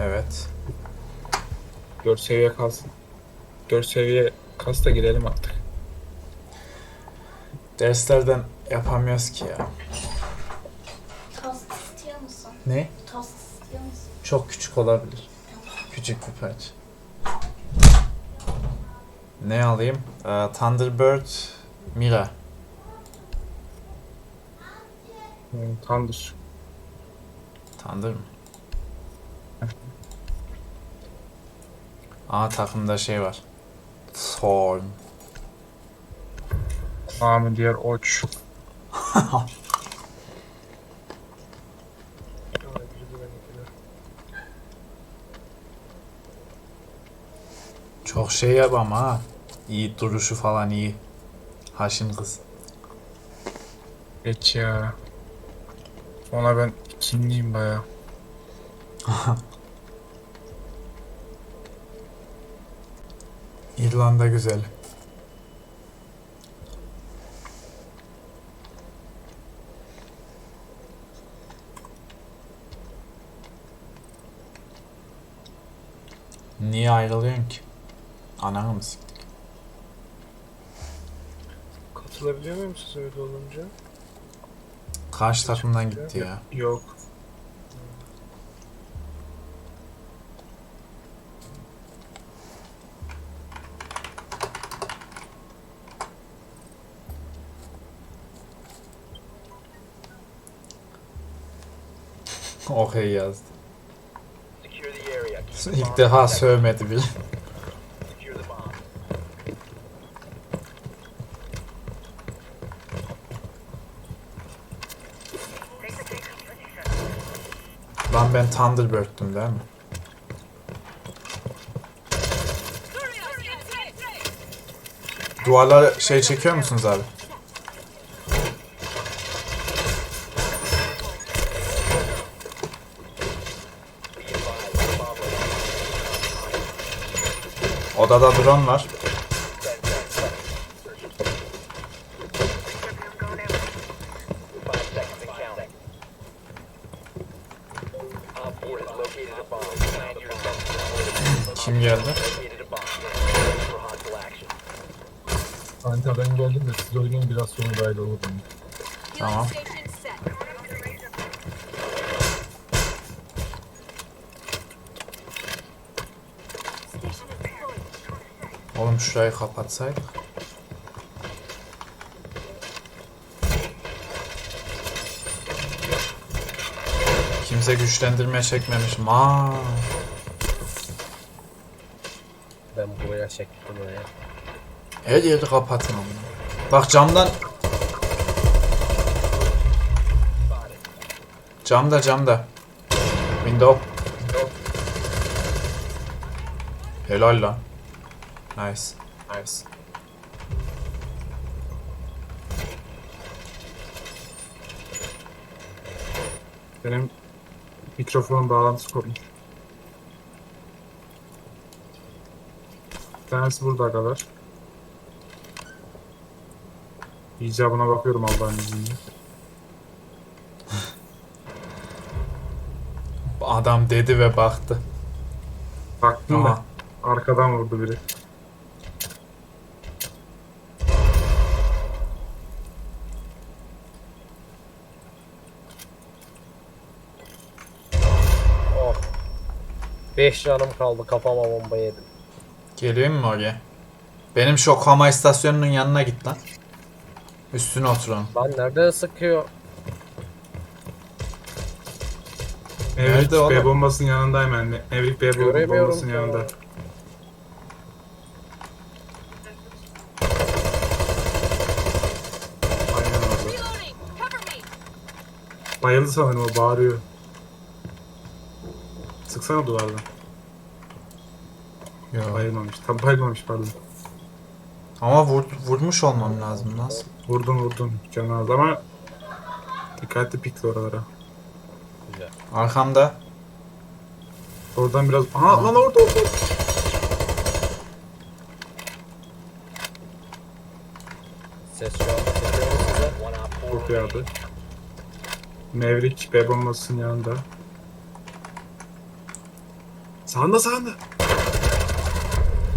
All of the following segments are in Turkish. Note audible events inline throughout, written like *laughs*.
Evet. 4 seviye kalsın. 4 seviye kas da girelim artık. Derslerden yapamıyoruz ki ya. Tost istiyor musun? Ne? Tost istiyor musun? Çok küçük olabilir. Küçük bir parça. Ne alayım? Ee, Thunderbird Mira. Hmm, Tandır. Thunder mı? Aa takımda şey var. Thorn. Namı diğer oç. Çok şey yap ama ha. İyi duruşu falan iyi. Haşin kız. Geç ya. Ona ben kinliyim baya. *laughs* İrlanda güzel. Niye ayrılıyorsun ki? Ananı mı siktik? Katılabiliyor muyum siz öyle olunca? Karşı takımdan gitti ya. Yok. Okey yazdı. İlk defa sövmedi bile. Lan ben Thunderbird'tüm değil mi? Duvarlara şey çekiyor musunuz abi? Plan your defense. Kim geldi? Kanka ben geldim de siz oynayın biraz sonra dahil olurum. Tamam. Oğlum şurayı kapatsaydık. Kimse güçlendirme çekmemiş. Ma. Ben buraya çektim oraya. Her yeri kapatın oğlum. Bak camdan. Camda camda. Window. Helal lan. Nice. Nice. Benim mikrofon bağlantısı kopmuş. Bir tanesi burada kadar. İcabına bakıyorum Allah'ın izniyle. Adam dedi ve baktı. Baktım Aha. da arkadan vurdu biri. 5 canım kaldı kafama bomba yedim. Geliyor mu oraya? Benim şoklama istasyonunun yanına git lan. Üstüne oturalım. Lan nerede sıkıyor? Mevrik Nerede oğlum? B bombasının yanındayım ben. Mevrik B Göremiyorum bombasının ya. yanında. Aynen orada. Bayıldı sanırım o bağırıyor. Sıksana duvardan. Yo. Bayılmamış. Tam bayılmamış pardon. Ama vur, vurmuş olmam lazım. Nasıl? Vurdun vurdun canı az ama dikkatli pikli oralara. Güzel. Arkamda. Oradan biraz... Aha lan orada orada. Ses şu anda çekiyor mu size? One op 4 Çok yağdı. Mevrik B bombasının yanında. Sağında sağında.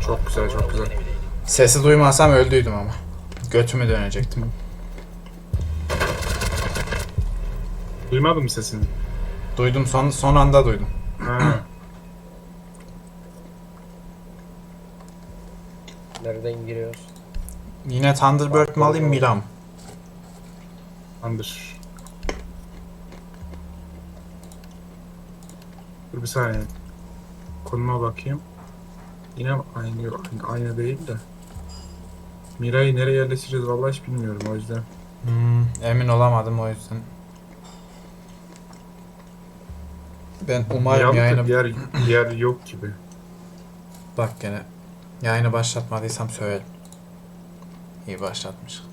Çok güzel çok güzel. Sesi duymasam öldüydüm ama. Götümü dönecektim. Duymadın mı sesini? Duydum son, son anda duydum. Ha. *clears throat* Nereden giriyoruz? Yine Thunderbird mi alayım Mira mı? Andır. Dur bir saniye. Konuma bakayım. Yine aynı yok. Aynı, değil de. Mira'yı nereye yerleştireceğiz vallahi hiç bilmiyorum o yüzden. Hmm, emin olamadım o yüzden. Ben umarım Mira yayını... yer, yer yok gibi. Bak gene. Yayını başlatmadıysam söylerim. İyi başlatmış.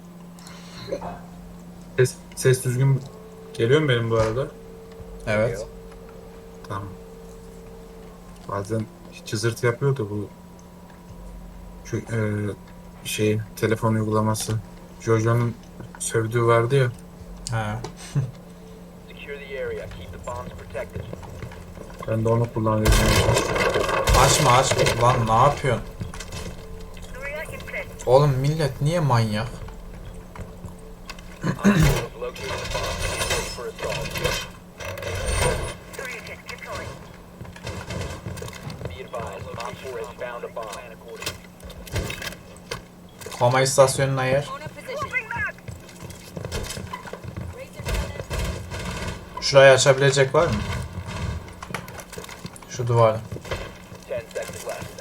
Ses, ses düzgün geliyor mu benim bu arada? Evet. Tamam. Bazen cızırtı yapıyordu bu şu e, şey telefon uygulaması. Jojo'nun sövdüğü vardı ya. Ha. Secure the area. Keep the bombs protected. Ben de onu kullanıyorum. Açma açma. Lan ne yapıyorsun? Oğlum millet niye manyak? Koma istasyonuna yer. Şurayı açabilecek var mı? Şu duvarı. 10 seconds left.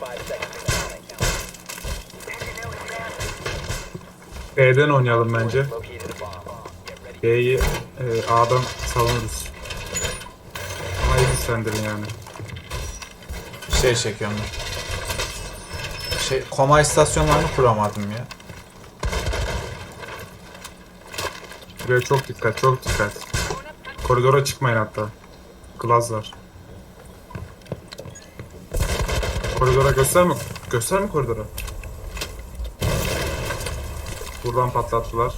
5 seconds remaining. B'den oynayalım bence. B'yi e, A'dan savunuruz. Güçlendirin yani. Şey çekiyorum. Şey, koma istasyonlarını kuramadım ya. Buraya çok dikkat, çok dikkat. Koridora çıkmayın hatta. Glaz var. Koridora gösterme, gösterme koridora. Buradan patlattılar.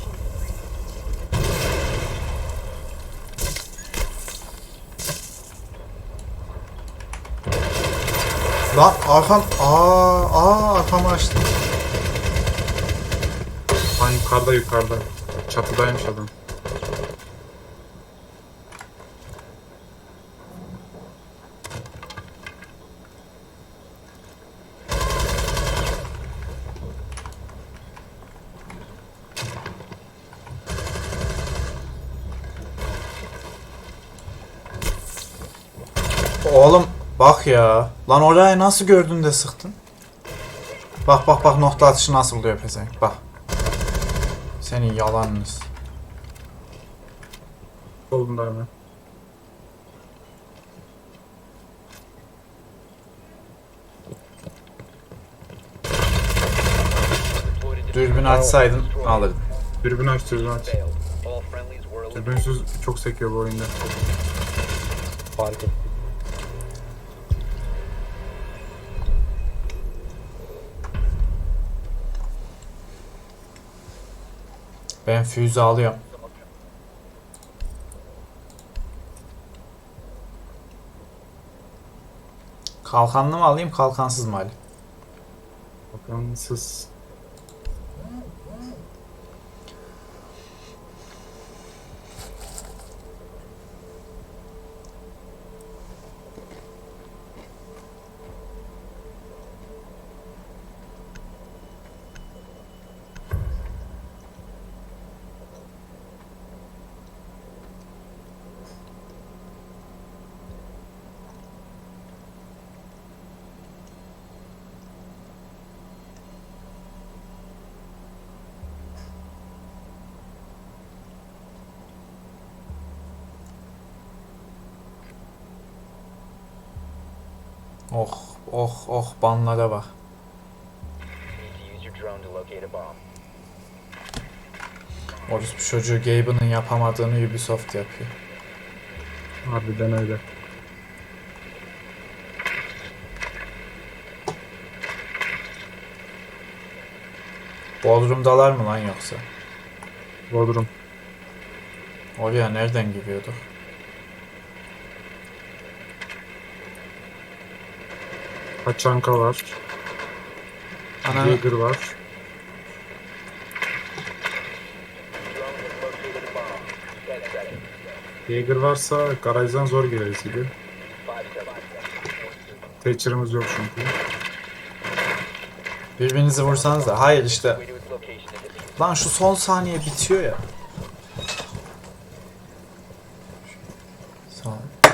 Lan arkam... Aa, aa arkamı açtım. Lan yukarıda yukarıda. Çatıdaymış adam. Oğlum bak ya. Lan orayı nasıl gördün de sıktın? Bak bak bak nokta atışı nasıl buluyor pezevenk bak. Senin yalanınız. Solunda hemen. Dürbün açsaydın alırdın. Dürbün aç, dürbün aç. Dürbünsüz çok sekiyor bu oyunda. Fark ettim. Ben füze alıyorum. Kalkanlı mı alayım kalkansız mı alayım? Bakansız. Oh oh oh banlara bak. Bomb. Orospu çocuğu Gabe'ın yapamadığını Ubisoft yapıyor. Harbiden öyle. Bodrum'dalar mı lan yoksa? Bodrum. Oraya nereden giriyorduk? Haçanka var. Ana Jaeger var. Jaeger varsa garajdan zor gireriz gibi. Thatcher'ımız yok çünkü. birbirinizi vursanız da. Hayır işte. Lan şu son saniye bitiyor ya. Son. Bir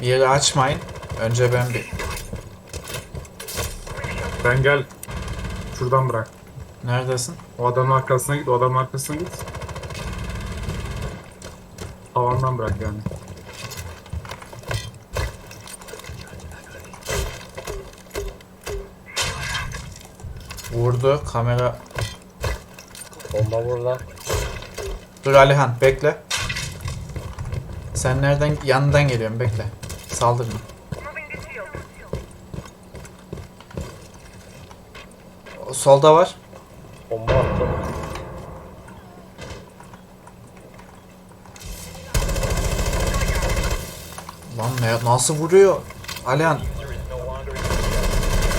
yeri açmayın. Önce ben bir... Ben gel. Şuradan bırak. Neredesin? O adamın arkasına git. O adamın arkasına git. Tavandan bırak yani. Vurdu. Kamera... Bomba burada. Dur Alihan bekle. Sen nereden? Yanından geliyorum bekle. Saldırma. O Solda var. Bomba attım. Lan ne, nasıl vuruyor? Alihan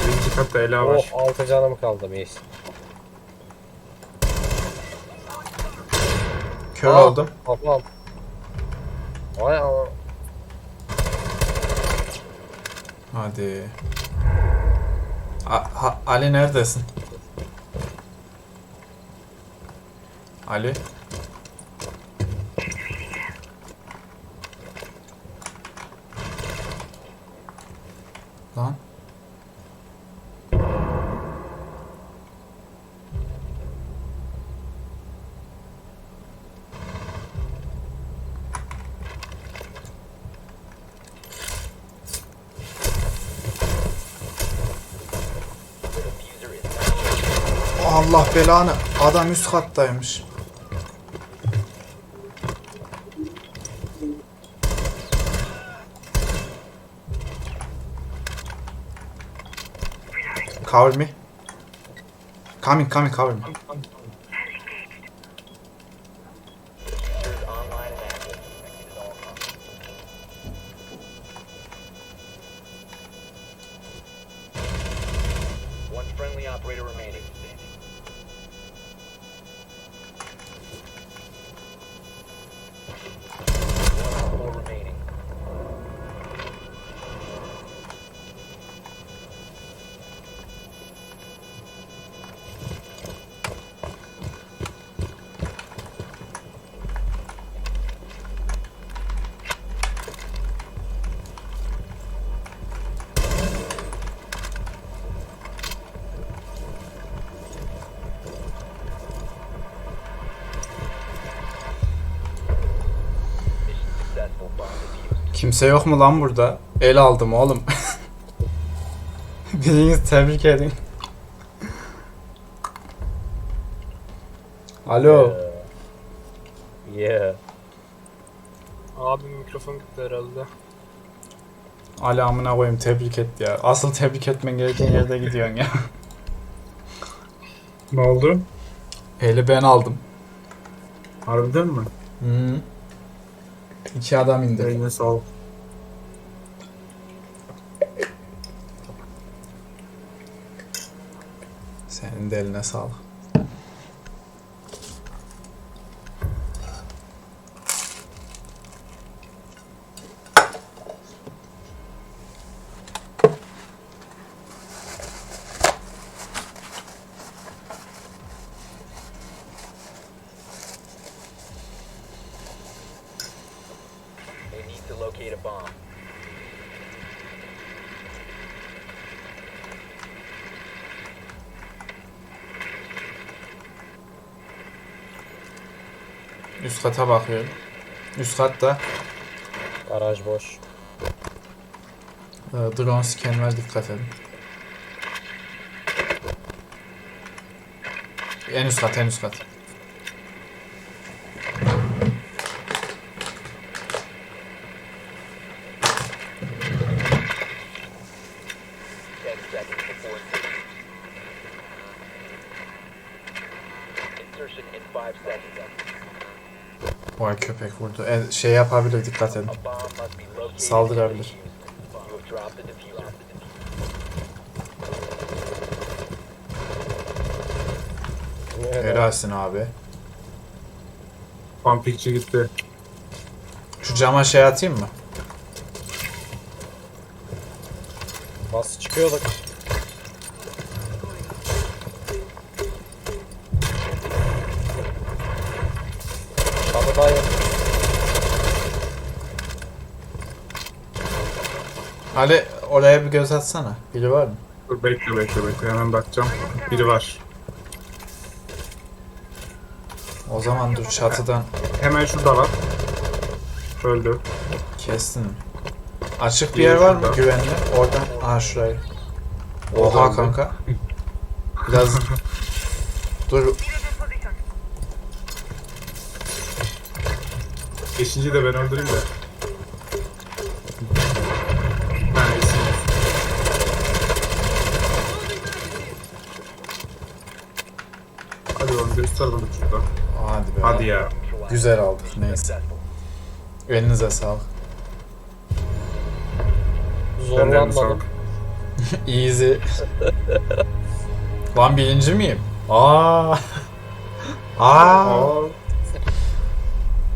Birinci katta Ela var. Oh 6 canım kaldı mis. kör Aa, oldum. Vay ama. Hadi. A- ha- Ali neredesin? Ali. Allah belanı. Adam üst kattaymış. Cover me. Coming, coming, cover me. One friendly operator remaining. Kimse yok mu lan burada? El aldım oğlum. *laughs* Biriniz tebrik edin. Alo. Yeah. Abi mikrofon gitti herhalde. Ali amına koyayım tebrik et ya. Asıl tebrik etmen gereken yerde gidiyorsun ya. *laughs* Ne oldu? Eli ben aldım. Harbiden mi? Hı. İki adam indir. Eline sağlık. Senin de eline sağlık. Üst kata bakıyorum. Üst katta Garaj boş. e, drone scan var dikkat edin. En üst kat en üst kat. Vurdu. E, şey yapabilir dikkat edin. Saldırabilir. Helalsin abi. Pumpikçi gitti. Şu cama şey atayım mı? Nasıl çıkıyorduk? Ali oraya bir göz atsana. Biri var mı? Dur bekle bekle bekle hemen bakacağım. Biri var. O zaman dur çatıdan Hemen şurada var. Öldü. kestin. Açık bir yer var mı güvenli? Oradan. Aha şurayı. Oha kanka. *laughs* Biraz dur Beşinci de ben öldüreyim de. Ha iyisin. Hadi oğlum göster bana şurada. hadi be. Hadi ya. Güzel aldık neyse. Elinize sağlık. Zorlanmadım. *laughs* Easy. Lan birinci miyim? Aa. Aa. Aa.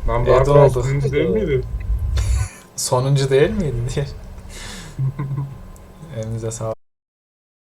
Lan sonra olduk. sonuncu değil miydi? Sonuncu değil miydi diye. *laughs* Elinize sağlık.